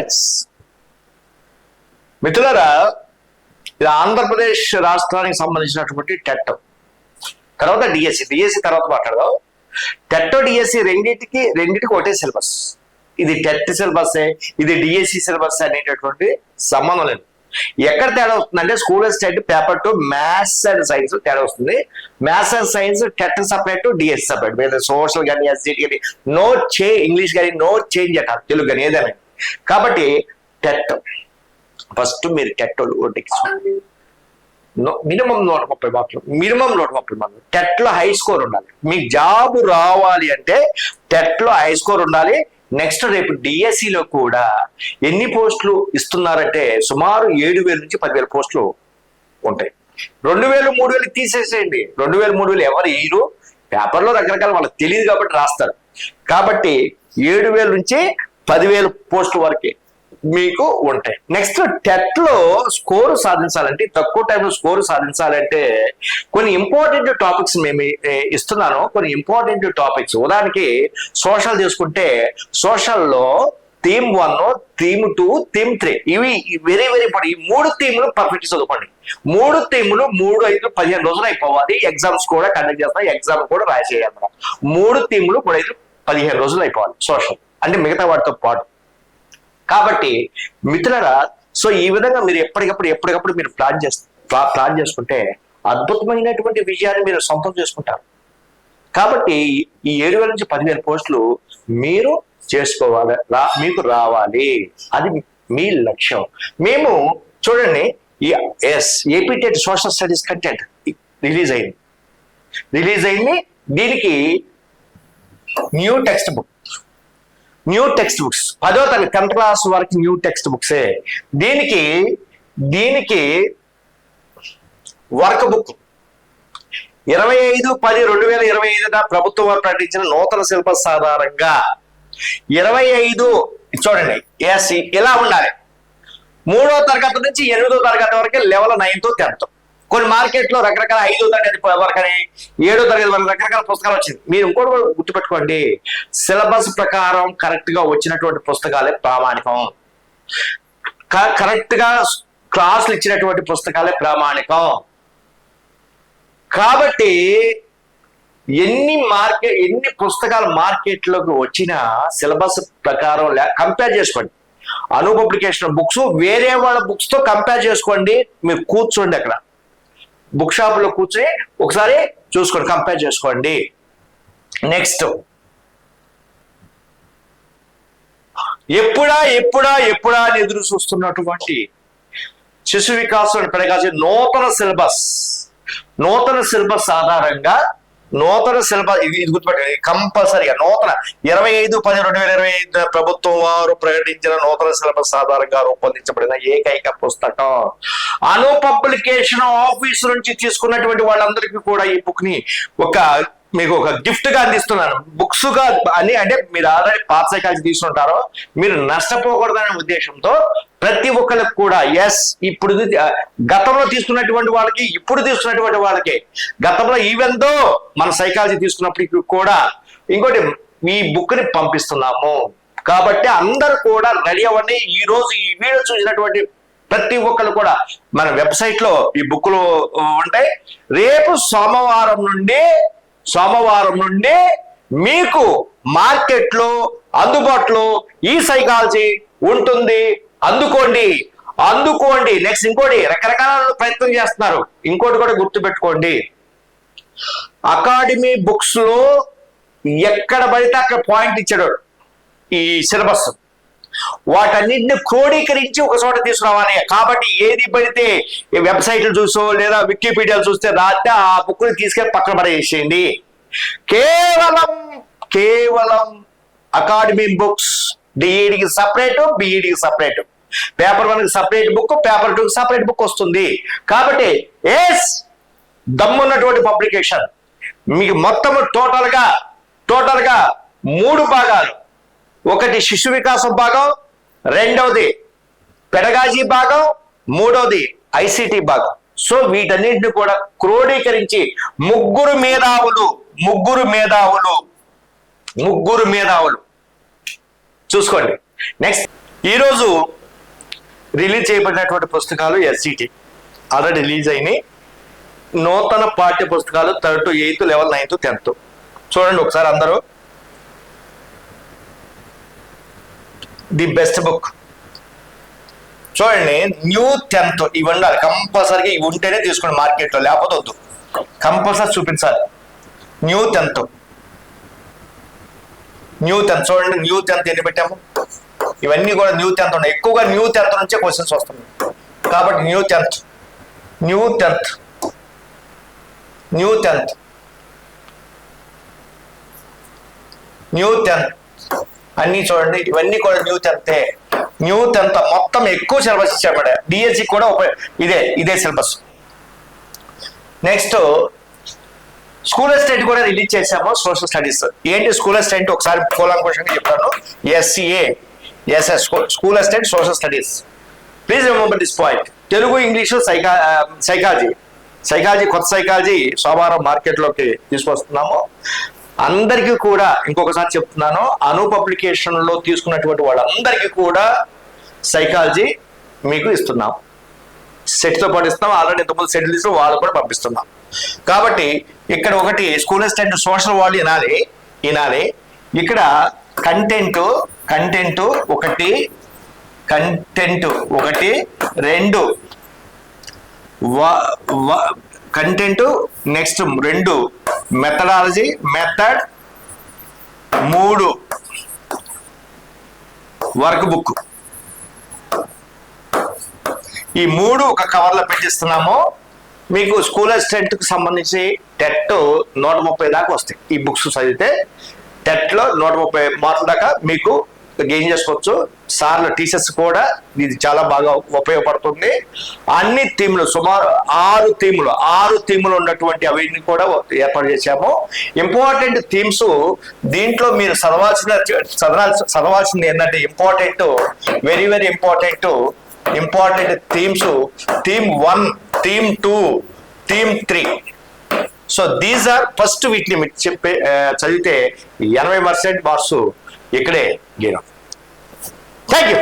Friends మిత్రులారా ఇది ఆంధ్రప్రదేశ్ రాష్ట్రానికి సంబంధించినటువంటి టెట్. తర్వాత డిఎస్సి డిఎస్సి తర్వాత మాట్లాడదాం. టెట్ డిఎస్సి రెండింటికి రెండింటికి ఒకటే సిలబస్. ఇది టెట్ సిలబస్ ఇది డిఎస్సి సిలబస్ అనేటటువంటి సంబంధం లేదు. ఎక్కడ తేడా వస్తుందంటే school state paper two maths and science తేడా వస్తుంది. Maths and science TET separate DSC separate. మీద సోషల్ కానీ ఎస్జిటి కానీ నో చే ఇంగ్లీష్ కానీ నో చేంజ్ అంటారు తెలుగు కానీ ఏదైనా కాబట్టి టెట్ ఫస్ట్ మీరు టెట్ ఒడ్డెక్కి మినిమం నూట ముప్పై మార్కులు మినిమం నూట ముప్పై మార్కులు. టెట్లో హై స్కోర్ ఉండాలి. మీకు జాబ్ రావాలి అంటే టెట్లో హై స్కోర్ ఉండాలి. నెక్స్ట్ రేపు డిఎస్సిలో కూడా ఎన్ని పోస్టులు ఇస్తున్నారంటే సుమారు ఏడు వేల నుంచి పదివేల పోస్టులు ఉంటాయి. రెండు వేలు మూడు వేలు తీసేసేయండి. రెండు వేలు మూడు వేలు ఎవరు వేయరు. పేపర్లో రకరకాల వాళ్ళకి తెలియదు కాబట్టి రాస్తారు. కాబట్టి ఏడు వేల నుంచి పదివేల పోస్టుల వరకే మీకు ఉంటాయి. నెక్స్ట్ టెట్లో స్కోర్ సాధించాలంటే తక్కువ టైంలో స్కోర్ సాధించాలంటే కొన్ని ఇంపార్టెంట్ టాపిక్స్ మేము ఇస్తున్నాను. కొన్ని ఇంపార్టెంట్ టాపిక్స్ ఉదాహరణకి సోషల్ తీసుకుంటే సోషల్లో theme one theme two theme three ఇవి వెరీ వెరీ ఇంపార్టెంట్ ఈ మూడు థీమ్లు పర్ఫెక్ట్ చదువుకోండి. మూడు థీములు మూడు ఐదు పదిహేను రోజులు అయిపోవాలి. ఎగ్జామ్స్ కూడా కండక్ట్ చేస్తాం. ఎగ్జామ్ కూడా రాసేయాలి మూడు థీములు మూడు ఐదు పదిహేను రోజులు అయిపోవాలి. సోషల్ అంటే మిగతా వాటితో పాటు. కాబట్టి మిత్రులరా సో ఈ విధంగా మీరు ఎప్పటికప్పుడు ఎప్పటికప్పుడు మీరు ప్లాన్ చేస్తే ప్లాన్ చేసుకుంటే అద్భుతమైనటువంటి విజయాన్ని మీరు సొంతం చేసుకుంటారు. కాబట్టి ఈ ఏడు వేల నుంచి పదివేల పోస్టులు మీరు చేసుకోవాలి రా మీకు రావాలి. అది మీ లక్ష్యం. మేము చూడండి ఈ S APTET social studies content release అయింది. రిలీజ్ అయింది దీనికి new text book. New text books పదో తరగతి టెన్త్ క్లాస్ వరకు న్యూ టెక్స్ట్ బుక్సే దీనికి దీనికి వర్క్ బుక్ ఇరవై ఐదు పది రెండు వేల ఇరవై ఐదున ప్రభుత్వం వారు ప్రకటించిన నూతన సిలబస్ ఆధారంగా ఇరవై ఐదు చూడండి ఎస్ ఇలా ఉండాలి. మూడో తరగతి నుంచి ఎనిమిదో తరగతి వరకు లెవెల్ నైన్త్ టెన్త్. కొన్ని మార్కెట్లో రకరకాల ఐదో తరగతి వరకు అని ఏడో తరగతి వరకు రకరకాల పుస్తకాలు వచ్చింది మీరు ఇంకోటి గుర్తుపెట్టుకోండి. సిలబస్ ప్రకారం కరెక్ట్గా వచ్చినటువంటి పుస్తకాలే ప్రామాణికం. కరెక్ట్గా క్లాసులు ఇచ్చినటువంటి పుస్తకాలే ప్రామాణికం. కాబట్టి ఎన్ని మార్కెట్ ఎన్ని పుస్తకాలు మార్కెట్లోకి వచ్చినా సిలబస్ ప్రకారం కంపేర్ చేసుకోండి. అను పబ్లికేషన్ బుక్స్ వేరే వాళ్ళ బుక్స్తో కంపేర్ చేసుకోండి. మీరు కూర్చోండి అక్కడ. బుక్ షాప్లో కూర్చొని ఒకసారి చూసుకోండి కంపేర్ చేసుకోండి. నెక్స్ట్ ఎప్పుడా ఎప్పుడా ఎప్పుడా అని ఎదురు చూస్తున్నటువంటి శిశు వికాసం పెరగాల్సిన నూతన సిలబస్ నూతన సిలబస్ ఆధారంగా నూతన సిలబస్ ఇది ఇది గుర్తుపెట్టండి కంపల్సరీగా నూతన. ఇరవై ఐదు పది రెండు వేల ఇరవై ఐదు ప్రభుత్వం వారు ప్రకటించిన నూతన సిలబస్ ఆధారంగా రూపొందించబడిన ఏకైక పుస్తకం. అను పబ్లికేషన్ ఆఫీస్ నుంచి తీసుకున్నటువంటి వాళ్ళందరికీ కూడా ఈ బుక్ని ఒక మీకు ఒక గిఫ్ట్గా అందిస్తున్నాను బుక్స్గా అని అంటే మీరు ఆల్రెడీ పాత సైకాలజీ తీసుకుంటారో మీరు నష్టపోకూడదనే ఉద్దేశంతో ప్రతి ఒక్కరికి కూడా ఎస్ ఇప్పుడు గతంలో తీసుకున్నటువంటి వాళ్ళకి ఇప్పుడు తీసుకున్నటువంటి వాళ్ళకి. గతంలో ఈవెందో మన సైకాలజీ తీసుకున్నప్పటికీ కూడా ఇంకోటి ఈ బుక్ని పంపిస్తున్నాము. కాబట్టి అందరు కూడా రెడీ అవ్వండి. ఈ రోజు ఈ వీడియో చూసినటువంటి ప్రతి ఒక్కరు కూడా మన వెబ్సైట్లో ఈ బుక్లు ఉంటాయి. రేపు సోమవారం నుండి సోమవారం నుండి మీకు మార్కెట్లో అందుబాటులో ఈ సైకాలజీ ఉంటుంది. అందుకోండి. అందుకోండి. నెక్స్ట్ ఇంకోటి రకరకాల ప్రయత్నం చేస్తున్నారు. ఇంకోటి కూడా గుర్తుపెట్టుకోండి. అకాడమీ బుక్స్లో ఎక్కడ పడితే అక్కడ పాయింట్ ఇచ్చాడు ఈ సిలబస్. వాటన్నిటిని క్రోడీకరించి ఒక చోట తీసుకురావాలి. కాబట్టి ఏది పడితే ఈ వెబ్సైట్లు చూసో లేదా వికీపీడియాలు చూస్తే రాత్రి ఆ బుక్ని తీసుకెళ్ళి పక్కన పడేసేయండి. కేవలం కేవలం అకాడమీ బుక్స్ డిఈడికి separate బిఈడికి separate paper one separate book paper టూకి సపరేట్ బుక్ వస్తుంది. కాబట్టి ఎస్ దమ్మున్నటువంటి పబ్లికేషన్ మీకు మొత్తం టోటల్గా టోటల్గా మూడు భాగాలు. ఒకటి శిశు వికాసం భాగం రెండవది పెడగాజీ భాగం మూడవది ఐసిటి భాగం. సో వీటన్నింటిని కూడా క్రోడీకరించి ముగ్గురు మేధావులు ముగ్గురు మేధావులు. ముగ్గురు మేధావులు. చూసుకోండి. నెక్స్ట్ ఈరోజు రిలీజ్ చేయబడినటువంటి పుస్తకాలు ఎస్సిటి ఆల్రెడీ రిలీజ్ అయినాయి. నూతన పాఠ్య పుస్తకాలు third to eighth level ninth tenth. చూడండి ఒకసారి అందరూ. The best book. చూడండి న్యూ టెన్త్ ఇవి ఉండాలి. కంపల్సరీగా ఇవి ఉంటేనే తీసుకోండి మార్కెట్లో లేకపోతే వద్దు. కంపల్సరీ చూపించాలి. న్యూ టెన్త్ న్యూ టెన్త్ చూడండి న్యూ టెన్త్ ఎన్ని పెట్టాము? ఇవన్నీ కూడా న్యూ టెన్త్ ఉన్నాయి. ఎక్కువగా న్యూ టెన్త్ నుంచే క్వశ్చన్స్ వస్తున్నాయి. కాబట్టి new tenth new tenth new tenth new tenth అన్నీ చూడండి ఇవన్నీ కూడా న్యూ టెన్తే న్యూ టెన్త్ మొత్తం ఎక్కువ సిలబస్ ఇచ్చాడు డిఎస్సి కూడా ఇదే ఇదే సిలబస్. నెక్స్ట్ స్కూల్ అసిస్టెంట్ కూడా రిలీజ్ చేశాము సోషల్ స్టడీస్. ఏంటి స్కూల్ అసిస్టెంట్ ఒకసారి కూలంకోషంగా చెప్తాను. SCA SS school assistant social studies. Please remember this point Telugu English సైకా psychology. Psychology కొత్త సైకాలజీ సోమవారం మార్కెట్లోకి తీసుకొస్తున్నాము. అందరికీ కూడా ఇంకొకసారి చెప్తున్నాను అను పబ్లికేషన్లో తీసుకున్నటువంటి వాళ్ళందరికీ కూడా సైకాలజీ మీకు ఇస్తున్నాం. సెట్తో పాటు ఇస్తున్నాం. ఆల్రెడీ ఇంతకుముందు సెటిల్ ఇస్తాం వాళ్ళు కూడా పంపిస్తున్నాం. కాబట్టి ఇక్కడ ఒకటి స్కూల్ అసిస్టెంట్ సోషల్ వాళ్ళు వినాలి వినాలి. ఇక్కడ కంటెంట్ కంటెంట్ ఒకటి కంటెంట్ ఒకటి రెండు. కంటెంట్ నెక్స్ట్ రెండు. మెథడాలజీ మెథడ్ మూడు. వర్క్ బుక్ ఈ మూడు ఒక కవర్లో పెట్టిస్తున్నాము. మీకు స్కూల్ అసిస్టెంట్ సంబంధించి టెట్ నూట ముప్పై దాకా వస్తాయి. ఈ బుక్స్ చదివితే టెట్లో నూట ముప్పై మార్కుల దాకా మీకు గెయిన్ చేసుకోవచ్చు. సార్లు టీచర్స్ కూడా ఇది చాలా బాగా ఉపయోగపడుతుంది. అన్ని థీములు సుమారు ఆరు థీములు ఆరు థీములు ఉన్నటువంటి అవన్నీ కూడా ఏర్పాటు చేశాము. ఇంపార్టెంట్ థీమ్స్ దీంట్లో మీరు చదవాల్సిన చదవాల్సి చదవాల్సింది ఏంటంటే important very very important important themes theme one theme two theme three. So these are first వీటిని మీకు చెప్పే చదివితే ఎనభై పర్సెంట్ మార్క్స్ ఇక్కడే గీరం థ్యాంక్ యూ